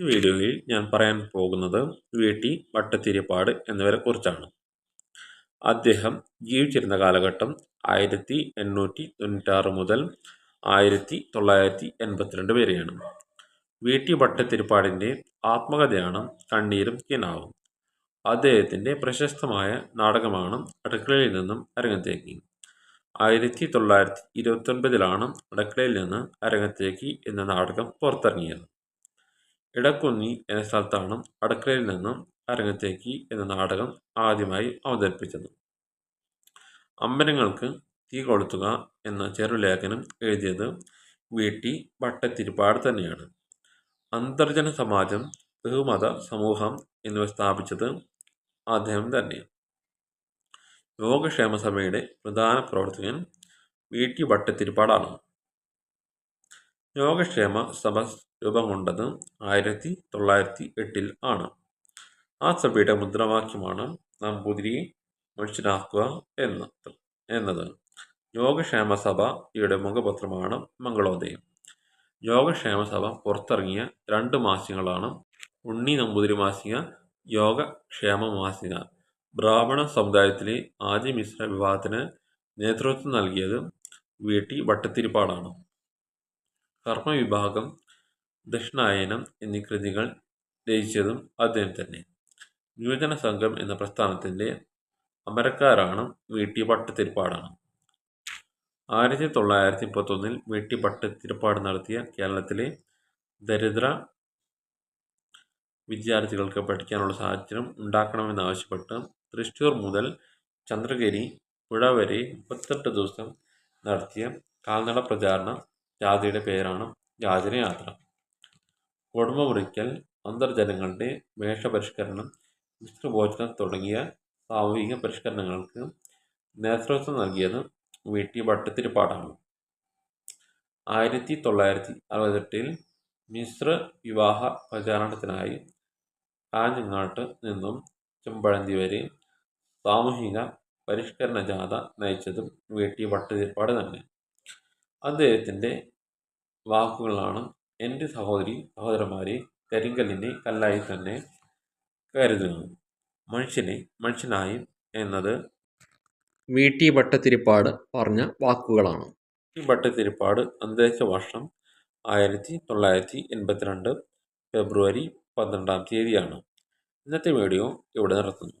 ഈ വീഡിയോയിൽ ഞാൻ പറയാൻ പോകുന്നത് വി ടി വട്ടത്തിരിപ്പാട് എന്നിവരെ കുറിച്ചാണ്. അദ്ദേഹം ജീവിച്ചിരുന്ന കാലഘട്ടം ആയിരത്തി എണ്ണൂറ്റി തൊണ്ണൂറ്റാറ് മുതൽ ആയിരത്തി തൊള്ളായിരത്തി എൺപത്തിരണ്ട് വരെയാണ്. വി ടി ഭട്ടത്തിരിപ്പാടിന്റെ ആത്മകഥയാണ് കണ്ണീരും കിനാവും. അദ്ദേഹത്തിന്റെ പ്രശസ്തമായ നാടകമാണ് അടുക്കളയിൽ നിന്നും അരങ്ങത്തേക്ക്. ആയിരത്തി തൊള്ളായിരത്തി ഇരുപത്തൊൻപതിലാണ് അടുക്കളയിൽ നിന്ന് അരങ്ങത്തേക്ക് എന്ന നാടകം പുറത്തിറങ്ങിയത്. ഇടക്കുന്നി എന്ന സ്ഥലത്താണ് അടുക്കളയിൽ നിന്നും അരങ്ങത്തേക്ക് എന്ന നാടകം ആദ്യമായി അവതരിപ്പിച്ചത്. അമ്പലങ്ങൾക്ക് തീ കൊളുത്തുക എന്ന ചെറുലേഖനം എഴുതിയത് വി. ടി. തന്നെയാണ്. അന്തർജന സമാജം ബഹുമത സമൂഹം എന്നിവ സ്ഥാപിച്ചത് അദ്ദേഹം തന്നെ യോഗക്ഷേമ സഭയുടെ പ്രധാന പ്രവർത്തകൻ വി. ടി. യോഗക്ഷേമ സഭ രൂപം കൊണ്ടത് ആയിരത്തി തൊള്ളായിരത്തി എട്ടിൽ ആണ്. ആ സഭയുടെ മുദ്രാവാക്യമാണ് നമ്പൂതിരിയെ മനുഷ്യനാക്കുക എന്ന് എന്നത് യോഗക്ഷേമ സഭയുടെ മുഖപത്രമാണ് മംഗളോദയം. യോഗക്ഷേമ സഭ പുറത്തിറങ്ങിയ രണ്ട് മാസികകളാണ് ഉണ്ണി നമ്പൂതിരി മാസിക യോഗക്ഷേമ മാസിക. ബ്രാഹ്മണ സമുദായത്തിലെ ആദ്യ മിശ്ര വിവാഹത്തിന് നേതൃത്വം നൽകിയത് വി ടി ഭട്ടത്തിരിപ്പാടാണ് കർമ്മവിഭാഗം ദക്ഷിണായനം എന്നീ കൃതികൾ രചിച്ചതും അദ്ദേഹം തന്നെ. യുവജന സംഘം എന്ന പ്രസ്ഥാനത്തിന്റെ അമരക്കാരാണ് വി ടി ഭട്ടത്തിരിപ്പാടാണ് ആയിരത്തി തൊള്ളായിരത്തി മുപ്പത്തൊന്നിൽ വി ടി നടത്തിയ കേരളത്തിലെ ദരിദ്ര വിദ്യാർത്ഥികൾക്ക് പഠിക്കാനുള്ള സാഹചര്യം ഉണ്ടാക്കണമെന്നാവശ്യപ്പെട്ട് തൃശ്ശൂർ മുതൽ ചന്ദ്രഗിരി പുഴ വരെ മുപ്പത്തെട്ട് ദിവസം നടത്തിയ കാൽനട പ്രചാരണ ജാഥയുടെ പേരാണ് യാത്ര. കുടുംബ മുറിക്കൽ അന്തർജനങ്ങളുടെ വേഷപരിഷ്കരണം മിശ്രഭോജനം തുടങ്ങിയ സാമൂഹിക പരിഷ്കരണങ്ങൾക്ക് നേതൃത്വം നൽകിയത് വി ടി ഭട്ടത്തിരിപ്പാടാണ് ആയിരത്തി തൊള്ളായിരത്തി അറുപത്തെട്ടിൽ മിശ്ര വിവാഹ പ്രചാരണത്തിനായി കാഞ്ഞങ്ങാട്ട് നിന്നും ചെമ്പഴന്തി വരെ സാമൂഹിക പരിഷ്കരണ ജാഥ നയിച്ചതും വി ടി ഭട്ടതിരിപ്പാട് തന്നെ. അദ്ദേഹത്തിന്റെ വാക്കുകളാണ് എന്റെ സഹോദരി സഹോദരന്മാരെ കരിങ്കല്ലിനെ കല്ലായി തന്നെ കരുതുന്നു. മനുഷ്യനെ മനുഷ്യനായി എന്നത് വി ടി ഭട്ടതിരിപ്പാട് പറഞ്ഞ വാക്കുകളാണ്. ടി ഭട്ടതിരിപ്പാട് അന്തരിച്ച വർഷം ആയിരത്തി തൊള്ളായിരത്തി എൺപത്തിരണ്ട് ഫെബ്രുവരി പന്ത്രണ്ടാം തീയതിയാണ്. ഇന്നത്തെ വീഡിയോ ഇവിടെ നിർത്തുന്നു.